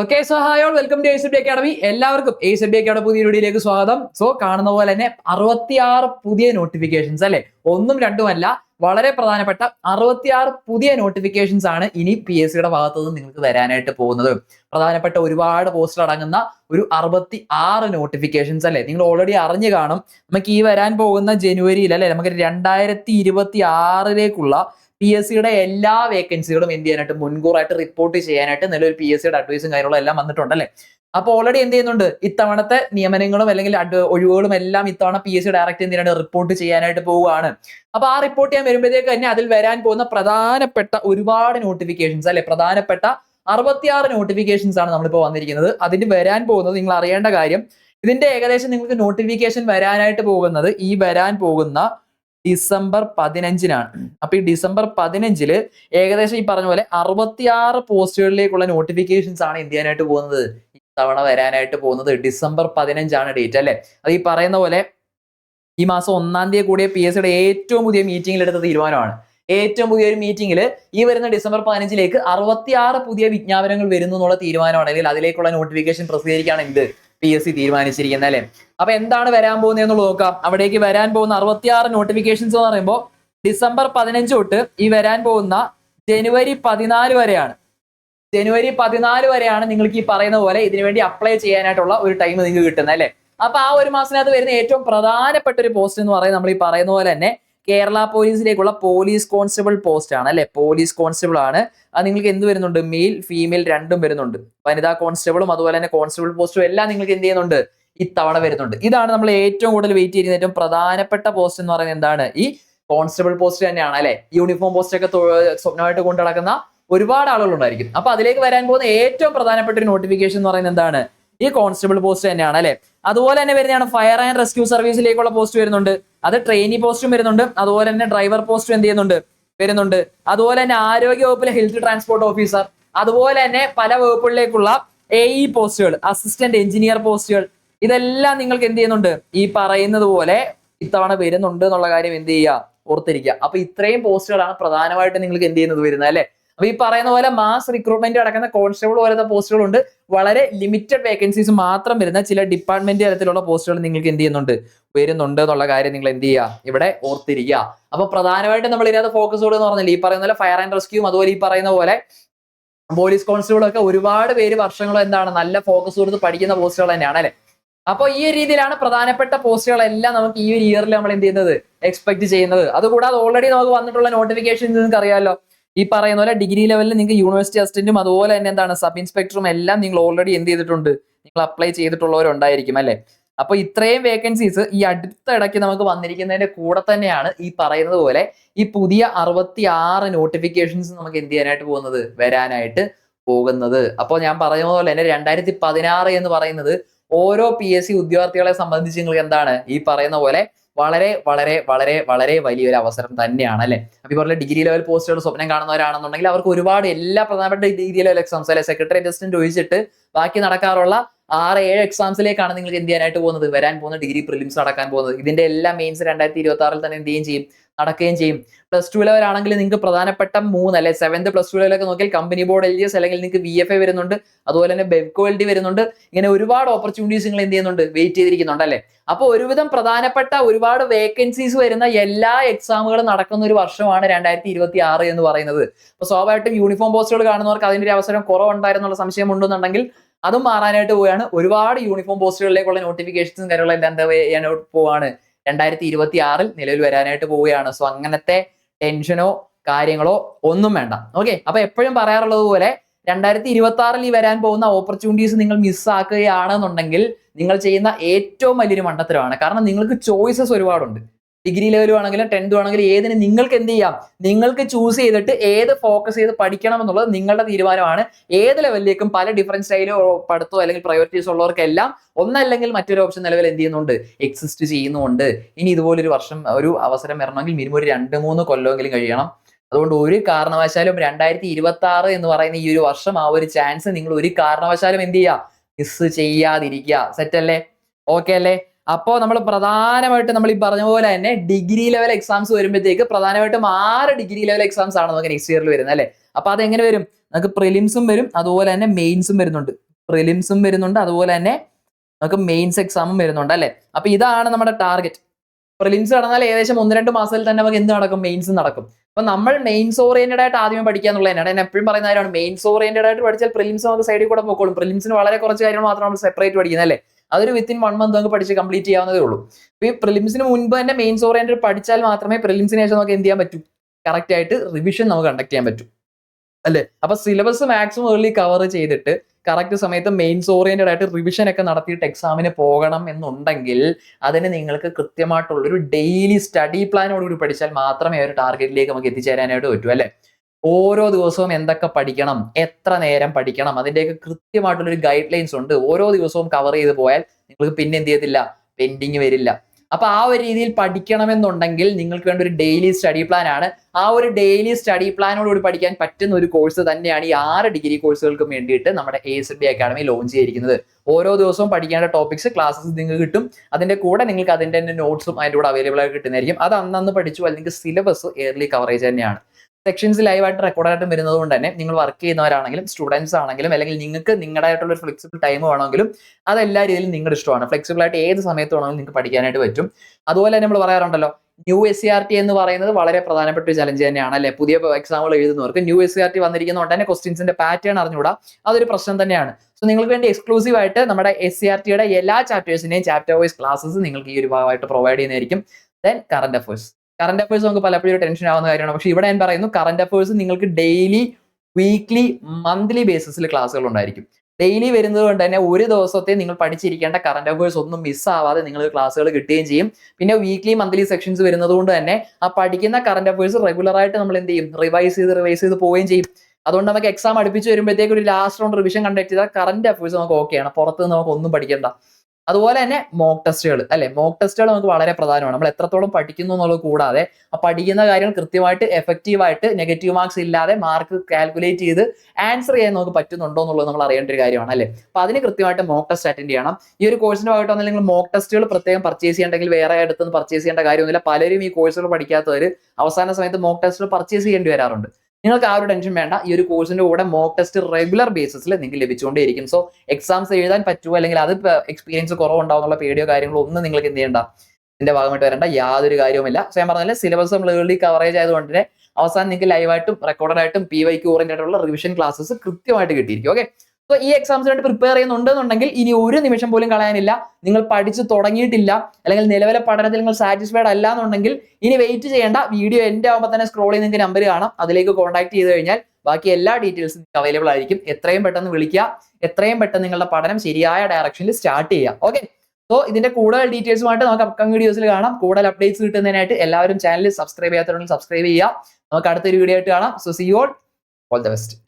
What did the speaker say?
Okay so hi all welcome to A B academy എല്ലാവർക്കും A B academy പുതിയ വീഡിയോയിലേക്ക് സ്വാഗതം. സോ കാണുന്ന പോലെ തന്നെ അറുപത്തിയാറ് പുതിയ നോട്ടിഫിക്കേഷൻസ് അല്ലെ? ഒന്നും രണ്ടുമല്ല. വളരെ പ്രധാനപ്പെട്ട അറുപത്തിയാറ് പുതിയ നോട്ടിഫിക്കേഷൻസ് ആണ് ഇനി പി എസ് സിയുടെ ഭാഗത്തു നിന്ന് നിങ്ങൾക്ക് വരാനായിട്ട് പോകുന്നത്. പ്രധാനപ്പെട്ട ഒരുപാട് പോസ്റ്റുകൾ അടങ്ങുന്ന ഒരു അറുപത്തി ആറ് നോട്ടിഫിക്കേഷൻസ് അല്ലേ? നിങ്ങൾ ഓൾറെഡി അറിഞ്ഞു കാണും. നമുക്ക് ഈ വരാൻ പോകുന്ന ജനുവരിയിൽ അല്ലെ നമുക്ക് രണ്ടായിരത്തി ഇരുപത്തി ആറിലേക്കുള്ള പി എസ് സിയുടെ എല്ലാ വേക്കൻസികളും എന്ത് ചെയ്യാനായിട്ട് മുൻകൂറായിട്ട് റിപ്പോർട്ട് ചെയ്യാനായിട്ട് നിലവിൽ പി എസ് സിയുടെ അഡ്വൈസും കാര്യങ്ങളും എല്ലാം വന്നിട്ടുണ്ട് അല്ലേ? അപ്പോൾ ഓൾറെഡി എന്ത് ചെയ്യുന്നുണ്ട്? ഇത്തവണത്തെ നിയമനങ്ങളും അല്ലെങ്കിൽ ഒഴിവുകളും എല്ലാം ഇത്തവണ പി എസ് സി ഡയറക്റ്റ് എന്തിനാണ്? റിപ്പോർട്ട് ചെയ്യാനായിട്ട് പോവുകയാണ്. അപ്പൊ ആ റിപ്പോർട്ട് ചെയ്യാൻ വരുമ്പോഴത്തേക്ക് തന്നെ അതിൽ വരാൻ പോകുന്ന പ്രധാനപ്പെട്ട ഒരുപാട് നോട്ടിഫിക്കേഷൻസ് അല്ലെ? പ്രധാനപ്പെട്ട അറുപത്തിയാറ് നോട്ടിഫിക്കേഷൻസ് ആണ് നമ്മളിപ്പോൾ വന്നിരിക്കുന്നത്. അതിന് വരാൻ പോകുന്നത് നിങ്ങൾ അറിയേണ്ട കാര്യം ഇതിന്റെ ഏകദേശം നിങ്ങൾക്ക് നോട്ടിഫിക്കേഷൻ വരാനായിട്ട് പോകുന്നത് ഈ വരാൻ പോകുന്ന ഡിസംബർ പതിനഞ്ചിനാണ്. അപ്പൊ ഈ ഡിസംബർ പതിനഞ്ചിൽ ഏകദേശം ഈ പറഞ്ഞ പോലെ അറുപത്തിയാറ് പോസ്റ്റുകളിലേക്കുള്ള നോട്ടിഫിക്കേഷൻസ് ആണ് എന്ത് ചെയ്യാനായിട്ട് പോകുന്നത്? ഇത്തവണ വരാനായിട്ട് പോകുന്നത് ഡിസംബർ പതിനഞ്ചാണ് ഡേറ്റ് അല്ലെ? അത് ഈ പറയുന്ന പോലെ ഈ മാസം ഒന്നാം തീയതി കൂടിയ പി എസ് സിയുടെ ഏറ്റവും പുതിയ മീറ്റിംഗിൽ എടുത്ത തീരുമാനമാണ്. ഏറ്റവും പുതിയ ഒരു മീറ്റിംഗിൽ ഈ വരുന്ന ഡിസംബർ പതിനഞ്ചിലേക്ക് അറുപത്തിയാറ് പുതിയ വിജ്ഞാപനങ്ങൾ വരുന്നു എന്നുള്ള തീരുമാനമാണ്. അല്ലെങ്കിൽ അതിലേക്കുള്ള നോട്ടിഫിക്കേഷൻ പ്രസിദ്ധീകരിക്കുകയാണ് എന്ത് പി എസ് സി തീരുമാനിച്ചിരിക്കുന്നത് അല്ലെ? അപ്പൊ എന്താണ് വരാൻ പോകുന്നത് എന്നുള്ളത് നോക്കാം. അവിടേക്ക് വരാൻ പോകുന്ന അറുപത്തിയാറ് നോട്ടിഫിക്കേഷൻസ് എന്ന് പറയുമ്പോൾ ഡിസംബർ പതിനഞ്ച് തൊട്ട് ഈ വരാൻ പോകുന്ന ജനുവരി പതിനാല് വരെയാണ്. ജനുവരി പതിനാല് വരെയാണ് നിങ്ങൾക്ക് ഈ പറയുന്ന പോലെ ഇതിനു വേണ്ടി അപ്ലൈ ചെയ്യാനായിട്ടുള്ള ഒരു ടൈം നിങ്ങൾക്ക് കിട്ടുന്നത് അല്ലെ? അപ്പൊ ആ ഒരു മാസത്തിനകത്ത് വരുന്ന ഏറ്റവും പ്രധാനപ്പെട്ട ഒരു പോസ്റ്റ് എന്ന് പറയുന്നത് നമ്മൾ ഈ പറയുന്ന പോലെ തന്നെ കേരള പോലീസിലേക്കുള്ള പോലീസ് കോൺസ്റ്റബിൾ പോസ്റ്റ് ആണ് അല്ലെ? പോലീസ് കോൺസ്റ്റബിൾ ആണ്. അത് നിങ്ങൾക്ക് എന്ത് വരുന്നുണ്ട്? മെയിൽ ഫീമെയിൽ രണ്ടും വരുന്നുണ്ട്. വനിതാ കോൺസ്റ്റബിളും അതുപോലെ തന്നെ കോൺസ്റ്റബിൾ പോസ്റ്റും എല്ലാം നിങ്ങൾക്ക് എന്ത് ചെയ്യുന്നുണ്ട്? ഇത്തവണ വരുന്നുണ്ട്. ഇതാണ് നമ്മൾ ഏറ്റവും കൂടുതൽ വെയിറ്റ് ചെയ്യുന്ന ഏറ്റവും പ്രധാനപ്പെട്ട പോസ്റ്റ് എന്ന് പറയുന്നത് എന്താണ്? ഈ കോൺസ്റ്റബിൾ പോസ്റ്റ് തന്നെയാണ് അല്ലെ? യൂണിഫോം പോസ്റ്റ് ഒക്കെ സ്വപ്നമായിട്ട് കൊണ്ടു നടക്കുന്ന ഒരുപാട് ആളുകൾ ഉണ്ടായിരിക്കും. അപ്പൊ അതിലേക്ക് വരാൻ പോകുന്ന ഏറ്റവും പ്രധാനപ്പെട്ട ഒരു നോട്ടിഫിക്കേഷൻ എന്ന് പറയുന്നത് എന്താണ്? ഈ കോൺസ്റ്റബിൾ പോസ്റ്റ് തന്നെയാണ് അല്ലെ? അതുപോലെ തന്നെ വരുന്നതാണ് ഫയർ ആൻഡ് റെസ്ക്യൂ സർവീസിലേക്കുള്ള പോസ്റ്റ് വരുന്നുണ്ട്. അത് ട്രെയിനി പോസ്റ്റും വരുന്നുണ്ട്. അതുപോലെ തന്നെ ഡ്രൈവർ പോസ്റ്റും എന്ത് ചെയ്യുന്നുണ്ട്? വരുന്നുണ്ട്. അതുപോലെ തന്നെ ആരോഗ്യ വകുപ്പിലെ ഹെൽത്ത് ട്രാൻസ്പോർട്ട് ഓഫീസർ അതുപോലെ തന്നെ പല വകുപ്പുകളിലേക്കുള്ള എ ഇ പോസ്റ്റുകൾ അസിസ്റ്റന്റ് എഞ്ചിനീയർ പോസ്റ്റുകൾ ഇതെല്ലാം നിങ്ങൾക്ക് എന്ത് ചെയ്യുന്നുണ്ട്? ഈ പറയുന്നത് പോലെ ഇത്തവണ വരുന്നുണ്ട് എന്നുള്ള കാര്യം എന്ത് ചെയ്യുക? ഓർത്തിരിക്കുക. അപ്പൊ ഇത്രയും പോസ്റ്റുകളാണ് പ്രധാനമായിട്ട് നിങ്ങൾക്ക് എന്ത് ചെയ്യുന്നത് വരുന്നത് അല്ലെ? അപ്പൊ ഈ പറയുന്ന പോലെ മാസ് റിക്രൂട്ട്മെന്റ് അടക്കുന്ന കോൺസ്റ്റബിൾ പോലത്തെ പോസ്റ്റുകളുണ്ട്. വളരെ ലിമിറ്റഡ് വേക്കൻസീസ് മാത്രം വരുന്ന ചില ഡിപ്പാർട്ട്മെന്റ് തരത്തിലുള്ള പോസ്റ്റുകൾ നിങ്ങൾക്ക് എന്ത് ചെയ്യുന്നുണ്ട്? വരുന്നുണ്ട് എന്നുള്ള കാര്യം നിങ്ങൾ എന്ത് ചെയ്യുക? ഇവിടെ ഓർത്തിരിക്കുക. അപ്പൊ പ്രധാനമായിട്ട് നമ്മൾ ഇതിനകത്ത് ഫോക്കസ് കൊടുക്കുക എന്ന് പറഞ്ഞില്ല ഈ പറയുന്ന പോലെ ഫയർ ആൻഡ് റെസ്ക്യൂം അതുപോലെ ഈ പറയുന്ന പോലെ പോലീസ് കോൺസ്റ്റബിൾ ഒക്കെ ഒരുപാട് പേര് വർഷങ്ങളും എന്താണ് നല്ല ഫോക്കസ് കൊടുത്ത് പഠിക്കുന്ന പോസ്റ്റുകൾ തന്നെയാണ് അല്ലെ? അപ്പോൾ ഈ രീതിയിലാണ് പ്രധാനപ്പെട്ട പോസ്റ്റുകളെല്ലാം നമുക്ക് ഈ ഒരു ഇയറിൽ നമ്മൾ എന്ത് ചെയ്യുന്നത്? എക്സ്പെക്ട് ചെയ്യുന്നത്. അതുകൂടാതെ ഓൾറെഡി നമുക്ക് വന്നിട്ടുള്ള നോട്ടിഫിക്കേഷൻ നിങ്ങൾക്ക് അറിയാമല്ലോ. ഈ പറയുന്ന പോലെ ഡിഗ്രി ലെവലിൽ നിങ്ങൾക്ക് യൂണിവേഴ്സിറ്റി അസിസ്റ്റന്റും അതുപോലെ തന്നെ എന്താണ് സബ് ഇൻസ്പെക്ടറും എല്ലാം നിങ്ങൾ ഓൾറെഡി എന്ത് ചെയ്തിട്ടുണ്ട്? നിങ്ങൾ അപ്ലൈ ചെയ്തിട്ടുള്ളവരുണ്ടായിരിക്കും അല്ലേ? അപ്പൊ ഇത്രയും വേക്കൻസീസ് ഈ അടുത്ത ഇടയ്ക്ക് നമുക്ക് വന്നിരിക്കുന്നതിന്റെ കൂടെ തന്നെയാണ് ഈ പറയുന്നത് പോലെ ഈ പുതിയ അറുപത്തി ആറ് നോട്ടിഫിക്കേഷൻസ് നമുക്ക് എന്ത് ചെയ്യാനായിട്ട് പോകുന്നത്? വരാനായിട്ട് പോകുന്നത്. അപ്പോൾ ഞാൻ പറഞ്ഞ പോലെ തന്നെ രണ്ടായിരത്തി പതിനാറ് എന്ന് പറയുന്നത് ഓരോ പി എസ് സി ഉദ്യോഗാർത്ഥികളെ സംബന്ധിച്ച് നിങ്ങൾക്ക് എന്താണ്? ഈ പറയുന്ന പോലെ വളരെ വളരെ വളരെ വളരെ വലിയൊരു അവസരം തന്നെയാണ് അല്ലെ? അപ്പൊ പറഞ്ഞ ഡിഗ്രി ലെവൽ പോസ്റ്റുകൾ സ്വപ്നം കാണുന്നവരാണെന്നുണ്ടെങ്കിൽ അവർക്ക് ഒരുപാട് എല്ലാ പ്രധാനപ്പെട്ട ഡിഗ്രി ലെവൽ എക്സാംസ് അല്ലെ സെക്രട്ടറി അസിസ്റ്റന്റ് ഒഴിച്ചിട്ട് ബാക്കി നടക്കാറുള്ള ആറ് ഏഴ് എക്സാംസിലേക്കാണ് നിങ്ങൾക്ക് എന്ത് ചെയ്യാനായിട്ട് പോകുന്നത്? വരാൻ പോകുന്ന ഡിഗ്രി പ്രിലിംസ് നടക്കാൻ പോകുന്നത്. ഇതിന്റെ എല്ലാ മെയിൻസ് രണ്ടായിരത്തി ഇരുപത്തി ആറിൽ തന്നെ എന്ത് ചെയ്യും നടക്കുകയും ചെയ്യും. പ്ലസ് ടു ലെവൽ ആണെങ്കിൽ നിങ്ങൾക്ക് പ്രധാനപ്പെട്ട മൂന്ന് അല്ലെ സെവന്ത് പ്ലസ് ടു ലെവലൊക്കെ നോക്കിയാൽ company board L G S അല്ലെങ്കിൽ നിങ്ങൾക്ക് വി എഫ് എ വരുന്നുണ്ട്. അതുപോലെ തന്നെ ബെബ്കോ എൽ ഡി വരുന്നുണ്ട്. ഇങ്ങനെ ഒരുപാട് ഓപ്പർച്യൂണിറ്റീസ് നിങ്ങൾ എന്ത് ചെയ്യുന്നുണ്ട്? വെയിറ്റ് ചെയ്തിരിക്കുന്നുണ്ട് അല്ലെ? അപ്പോൾ ഒരുവിധം പ്രധാനപ്പെട്ട ഒരുപാട് വേക്കൻസീസ് വരുന്ന എല്ലാ എക്സാമുകളും നടക്കുന്ന ഒരു വർഷമാണ് രണ്ടായിരത്തി ഇരുപത്തി ആറ് എന്ന് പറയുന്നത്. അപ്പോൾ സ്വാഭാവികമായിട്ടും യൂണിഫോം പോസ്റ്റുകൾ കാണുന്നവർക്ക് അതിന്റെ ഒരു അവസരം കുറവുണ്ടായിരുന്നുള്ള സംശയം ഉണ്ടെന്നുണ്ടെങ്കിൽ അതും മാറാനായിട്ട് പോവുകയാണ്. ഒരുപാട് യൂണിഫോം പോസ്റ്റുകളിലേക്കുള്ള നോട്ടിഫിക്കേഷൻസും കാര്യങ്ങളും എല്ലാം എന്താ ചെയ്യാനായിട്ട് പോവാണ് രണ്ടായിരത്തി ഇരുപത്തി ആറിൽ നിലവിൽ വരാനായിട്ട് പോവുകയാണ്. സോ അങ്ങനത്തെ ടെൻഷനോ കാര്യങ്ങളോ ഒന്നും വേണ്ട. ഓക്കെ അപ്പൊ എപ്പോഴും പറയാറുള്ളത് പോലെ രണ്ടായിരത്തി ഇരുപത്തി ആറിൽ ഈ വരാൻ പോകുന്ന ഓപ്പർച്യൂണിറ്റീസ് നിങ്ങൾ മിസ്സാക്കുകയാണെന്നുണ്ടെങ്കിൽ നിങ്ങൾ ചെയ്യുന്ന ഏറ്റവും വലിയൊരു മണ്ടത്തരമാണ്. കാരണം നിങ്ങൾക്ക് ചോയ്സസ് ഒരുപാടുണ്ട്. ഡിഗ്രി ലെവൽ ആണെങ്കിലും ടെൻത്തും ആണെങ്കിലും ഏതിന് നിങ്ങൾക്ക് എന്ത് ചെയ്യാം? നിങ്ങൾക്ക് ചൂസ് ചെയ്തിട്ട് ഏത് ഫോക്കസ് ചെയ്ത് പഠിക്കണം എന്നുള്ളത് നിങ്ങളുടെ തീരുമാനമാണ്. ഏത് ലെവലിലേക്കും പല ഡിഫറൻസ് സ്റ്റൈലോ പഠിത്തോ അല്ലെങ്കിൽ പ്രയോറിറ്റീസ് ഉള്ളവർക്കെല്ലാം ഒന്നല്ലെങ്കിൽ മറ്റൊരു ഓപ്ഷൻ നിലവിൽ എന്ത് ചെയ്യുന്നുണ്ട്? എക്സിസ്റ്റ് ചെയ്യുന്നുണ്ട്. ഇനി ഇതുപോലൊരു വർഷം ഒരു അവസരം വരണമെങ്കിൽ മിനിമം ഒരു രണ്ട് മൂന്ന് കൊല്ലമെങ്കിലും കഴിയണം. അതുകൊണ്ട് ഒരു കാരണവശാലും രണ്ടായിരത്തി ഇരുപത്തി ആറ് എന്ന് പറയുന്ന ഈ ഒരു വർഷം ആ ഒരു ചാൻസ് നിങ്ങൾ ഒരു കാരണവശാലും എന്ത് ചെയ്യുക മിസ് ചെയ്യാതിരിക്കുക. സെറ്റ് അല്ലേ? ഓക്കെ അല്ലേ? അപ്പോൾ നമ്മൾ പ്രധാനമായിട്ട് നമ്മൾ ഈ പറഞ്ഞ പോലെ തന്നെ ഡിഗ്രി ലെവൽ എക്സാംസ് വരുമ്പോഴത്തേക്ക് പ്രധാനമായിട്ടും ആറ് ഡിഗ്രി ലെവൽ എക്സാംസ് ആണ് നമുക്ക് നെക്സ്റ്റ് ഇയറിൽ വരുന്നത് അല്ലേ? അപ്പൊ അതെങ്ങനെ വരും? നമുക്ക് പ്രിലിംസും വരും അതുപോലെ തന്നെ മെയിൻസും വരുന്നുണ്ട്. പ്രിലിംസും വരുന്നുണ്ട് അതുപോലെ തന്നെ നമുക്ക് മെയിൻസ് എക്സാമും വരുന്നുണ്ട് അല്ലേ? അപ്പോൾ ഇതാണ് നമ്മുടെ ടാർഗറ്റ് പ്രിലിംസ് നടന്നാൽ ഏകദേശം ഒന്ന് രണ്ട് മാസത്തിൽ തന്നെ നമുക്ക് എന്ത് നടക്കും? മെയിൻസ് നടക്കും. അപ്പൊ നമ്മൾ മെയിൻസ് ഓറിയന്റഡ് ആയിട്ട് ആദ്യമേ പഠിക്കുക എന്നുള്ളതാണ്. ഞാൻ എപ്പോഴും പറയുന്ന കാര്യമാണ് മെയിൻസ് ഓറിയന്റഡ് ആയിട്ട് പഠിച്ചാൽ പ്രിലിംസ് നമുക്ക് സൈഡിൽ കൂടെ പോക്കോളും. പ്രിലിംസിന് വളരെ കുറച്ച് കാര്യങ്ങൾ മാത്രം നമ്മൾ സെപ്പറേറ്റ് പഠിക്കുന്നത് അല്ലേ? അതൊരു വിത്തിൻ വൺ മന്ത് നമുക്ക് പഠിച്ച് കംപ്ലീറ്റ് ചെയ്യാവുന്നതേ ഉള്ളൂ. അപ്പൊ ഈ പ്രിലിംസിന് മുൻപ് തന്നെ മെയിൻസ് ഓറിയന്റഡ് പഠിച്ചാൽ മാത്രമേ പ്രിലിംസിന് ശേഷം നമുക്ക് എന്ത് ചെയ്യാൻ പറ്റൂ? കറക്റ്റ് ആയിട്ട് റിവിഷൻ നമുക്ക് കണ്ടക്ട് ചെയ്യാൻ പറ്റും. അല്ലേ? അപ്പൊ സിലബസ് മാക്സിമം ഏർലി കവർ ചെയ്തിട്ട് കറക്റ്റ് സമയത്ത് മെയിൻസ് ഓറിയന്റഡ് ആയിട്ട് റിവിഷൻ ഒക്കെ നടത്തിയിട്ട് എക്സാമിന് പോകണം എന്നുണ്ടെങ്കിൽ അതിന് നിങ്ങൾക്ക് കൃത്യമായിട്ടുള്ള ഒരു ഡെയിലി സ്റ്റഡി പ്ലാനോടുകൂടി പഠിച്ചാൽ മാത്രമേ ഒരു ടാർഗറ്റിലേക്ക് നമുക്ക് എത്തിച്ചേരാനായിട്ട് പറ്റൂ അല്ലെ? ഓരോ ദിവസവും എന്തൊക്കെ പഠിക്കണം എത്ര നേരം പഠിക്കണം അതിന്റെയൊക്കെ കൃത്യമായിട്ടുള്ള ഒരു ഗൈഡ് ലൈൻസ് ഉണ്ട്. ഓരോ ദിവസവും കവർ ചെയ്ത് പോയാൽ നിങ്ങൾക്ക് പിന്നെ എന്ത് ചെയ്യത്തില്ല? പെൻഡിങ് വരില്ല. അപ്പൊ ആ ഒരു രീതിയിൽ പഠിക്കണമെന്നുണ്ടെങ്കിൽ നിങ്ങൾക്ക് വേണ്ട ഒരു ഡെയിലി സ്റ്റഡി പ്ലാൻ ആണ്. ആ ഒരു ഡെയിലി സ്റ്റഡി പ്ലാനോടുകൂടി പഠിക്കാൻ പറ്റുന്ന ഒരു കോഴ്സ് തന്നെയാണ് ഈ ആറ് ഡിഗ്രി കോഴ്സുകൾക്കും വേണ്ടിയിട്ട് നമ്മുടെ A S B academy launch ചെയ്തിരിക്കുന്നത്. ഓരോ ദിവസവും പഠിക്കേണ്ട ടോപ്പിക്സ് ക്ലാസ്സസ് നിങ്ങൾക്ക് കിട്ടും. അതിന്റെ കൂടെ നിങ്ങൾക്ക് അതിന്റെ തന്നെ നോട്ട്സും അതിന്റെ കൂടെ അവൈലബിൾ ആയി കിട്ടുന്നതായിരിക്കും. അത് അന്നന്ന് പഠിച്ചു അല്ലെങ്കിൽ സിലബസ് എയർലി കവറേജ് തന്നെയാണ്. സെക്ഷൻസ് ലൈവായിട്ട് റെക്കോർഡായിട്ടും വരുന്നത് കൊണ്ട് തന്നെ നിങ്ങൾ വർക്ക് ചെയ്യുന്നവരാണെങ്കിലും സ്റ്റുഡൻസ് ആണെങ്കിലും അല്ലെങ്കിൽ നിങ്ങൾക്ക് നിങ്ങളുടേതായിട്ടുള്ള ഒരു ഫ്ലെക്സിബിൾ ടൈം വേണമെങ്കിലും അതെല്ലാ രീതിയിലും നിങ്ങളുടെ ഇഷ്ടമാണ്. ഫ്ലെക്സിബിൾ ആയിട്ട് ഏത് സമയത്ത് വേണമെങ്കിലും നിങ്ങൾക്ക് പഠിക്കാനായിട്ട് പറ്റും. അതുപോലെ നമ്മൾ പറയാറുണ്ടല്ലോ new S C R T എന്ന് പറയുന്നത് വളരെ പ്രധാനപ്പെട്ട ഒരു ചലഞ്ച് തന്നെയാണ് അല്ലെ? പുതിയ example എഴുതുന്നവർക്ക് new S C R T വന്നിരിക്കുന്നതുകൊണ്ട് തന്നെ ക്വസ്റ്റ്യൻസിന്റെ പാറ്റേൺ അറിഞ്ഞുകൂടാ? അതൊരു പ്രശ്നം തന്നെയാണ്. സോ നിങ്ങൾക്ക് വേണ്ടി എക്സ്ക്ലൂസീവ് ആയിട്ട് നമ്മുടെ എസ് സി ആർ ടിയുടെ എല്ലാ ചാപ്റ്റേഴ്സിന്റെയും ചാപ്റ്റർ വൈസ് ക്ലാസ്സസ് നിങ്ങൾക്ക് ഈ ഒരു ഭാഗമായിട്ട് പ്രൊവൈഡ് ചെയ്യുന്നതായിരിക്കും. Then current affairs current affairs നമുക്ക് പലപ്പോഴും ടെൻഷൻ ആവുന്ന കാര്യമാണ്. പക്ഷെ ഇവിടെ ഞാൻ പറയുന്നു കറന്റ് അഫേഴ്സ് നിങ്ങൾക്ക് ഡെയിലി വീക്ക്ലി മന്ത്ലി ബേസിസിൽ ക്ലാസ്സുകൾ ഉണ്ടായിരിക്കും. ഡെയിലി വരുന്നത് കൊണ്ട് തന്നെ ഒരു ദിവസത്തെ നിങ്ങൾ പഠിച്ചിരിക്കേണ്ട കറന്റ് അഫേഴ്സ് ഒന്നും മിസ്സാവാതെ നിങ്ങൾ ക്ലാസ്സുകൾ കിട്ടുകയും ചെയ്യും. പിന്നെ വീക്ക്ലി മന്ത്ലി സെക്ഷൻസ് വരുന്നത് കൊണ്ട് തന്നെ ആ പഠിക്കുന്ന അഫേഴ്സ് റെഗുലർ ആയിട്ട് നമ്മൾ എന്ത് ചെയ്യും? റിവൈസ് ചെയ്ത് റിവൈസ് ചെയ്ത് പോവുകയും ചെയ്യും. അതുകൊണ്ട് നമുക്ക് എക്സാം അടുപ്പിച്ച് വരുമ്പോഴത്തേക്ക് ഒരു ലാസ്റ്റ് റൗണ്ട് റിവിഷൻ കണ്ടക്ട് ചെയ്താൽ കറന്റ് അഫേഴ്സ് നമുക്ക് ഓക്കെയാണ് പുറത്ത് നമുക്ക് ഒന്നും പഠിക്കണ്ട. അതുപോലെ തന്നെ മോക്ക് ടെസ്റ്റുകൾ അല്ലെ? മോക്ക് ടെസ്റ്റുകൾ നമുക്ക് വളരെ പ്രധാനമാണ്. നമ്മൾ എത്രത്തോളം പഠിക്കുന്നു എന്നുള്ളത് കൂടാതെ ആ പഠിക്കുന്ന കാര്യങ്ങൾ കൃത്യമായിട്ട് എഫക്റ്റീവായിട്ട് നെഗറ്റീവ് മാർക്സ് ഇല്ലാതെ മാർക്ക് കാൽക്കുലേറ്റ് ചെയ്ത് ആൻസർ ചെയ്യാൻ നമുക്ക് പറ്റുന്നുണ്ടോ എന്നുള്ളത് നമ്മൾ അറിയേണ്ട ഒരു കാര്യമാണ്. അല്ലേ? അപ്പൊ അതിന് കൃത്യമായിട്ട് മോക്ക് ടെസ്റ്റ് അറ്റൻഡ് ചെയ്യണം. ഈ ഒരു കോഴ്സിന് ഭാഗമായിട്ട് വന്നാൽ നിങ്ങൾ മോക്ക് ടെസ്റ്റുകൾ പ്രത്യേകം പർച്ചേസ് ചെയ്യേണ്ടെങ്കിൽ വേറെ അടുത്തുനിന്ന് പർച്ചേസ് ചെയ്യേണ്ട കാര്യമൊന്നുമില്ല. പലരും ഈ കോഴ്സുകൾ പഠിക്കാത്തവർ അവസാന സമയത്ത് മോക്ക് ടെസ്റ്റുകൾ പർച്ചേസ് ചെയ്യേണ്ടി വരാറുണ്ട്. നിങ്ങൾക്ക് ആ ഒരു ടെൻഷൻ വേണ്ട. ഈ ഒരു കോഴ്സിന്റെ കൂടെ മോക്ക് ടെസ്റ്റ് റെഗുലർ ബേസിസിൽ നിങ്ങൾക്ക് ലഭിച്ചുകൊണ്ടേയിരിക്കും. സോ എക്സാംസ് എഴുതാൻ പറ്റുമോ അല്ലെങ്കിൽ അത് എക്സ്പീരിയൻസ് കുറവുണ്ടാവും എന്നുള്ള പേടിയോ കാര്യങ്ങളോ ഒന്നും നിങ്ങൾക്ക് എന്ത് ചെയ്യണ്ട. ഇതിന്റെ ഭാഗമായിട്ട് വരേണ്ട. യാതൊരു കാര്യവുമില്ല. സോ ഞാൻ പറഞ്ഞാൽ സിലബസ് നമ്മൾ ഏർലി കവറേജ് ആയതുകൊണ്ട് തന്നെ അവസാനം നിങ്ങൾക്ക് ലൈവായിട്ടും റെക്കോർഡായിട്ടും പി വൈക്ക് ഓറിയന്റഡ് ആയിട്ടുള്ള റിവിഷൻ ക്ലാസ്സസ് കൃത്യമായിട്ട് കിട്ടിയിരിക്കും. ഓക്കെ സോ ഈ എക്സാംസിന് വേണ്ടി പ്രിപ്പയർ ചെയ്യുന്നുണ്ടെന്നുണ്ടെങ്കിൽ ഇനി ഒരു നിമിഷം പോലും കളയാനില്ല. നിങ്ങൾ പഠിച്ചു തുടങ്ങിയിട്ടില്ല. അല്ലെങ്കിൽ നിലവിലെ പഠനത്തിൽ നിങ്ങൾ സാറ്റിസ്ഫൈഡ് അല്ല എന്നുണ്ടെങ്കിൽ ഇനി വെയിറ്റ് ചെയ്യേണ്ട. വീഡിയോ എന്റെ ആകുമ്പോൾ തന്നെ സ്ക്രോൾ ചെയ്ത് നിങ്ങൾക്ക് നമ്പർ കാണാം. അതിലേക്ക് കോൺടാക്ട് ചെയ്ത് കഴിഞ്ഞാൽ ബാക്കി എല്ലാ ഡീറ്റെയിൽസും അവൈലബിൾ ആയിരിക്കും. എത്രയും പെട്ടെന്ന് വിളിക്കുക. എത്രയും പെട്ടെന്ന് നിങ്ങളുടെ പഠനം ശരിയായ ഡയറക്ഷനിൽ സ്റ്റാർട്ട് ചെയ്യുക. ഓക്കെ സോ ഇതിന്റെ കൂടുതൽ ഡീറ്റെയിൽസുമായിട്ട് നമുക്ക് അപ്കമിംഗ് വീഡിയോസിൽ കാണാം. കൂടുതൽ അപ്ഡേറ്റ്സ് കിട്ടുന്നതിനായിട്ട് എല്ലാവരും ചാനൽ സബ്സ്ക്രൈബ് ചെയ്യാത്തവരുടെ സബ്സ്ക്രൈബ് ചെയ്യുക. നമുക്ക് അടുത്തൊരു വീഡിയോ ആയിട്ട് കാണാം. So see all all the best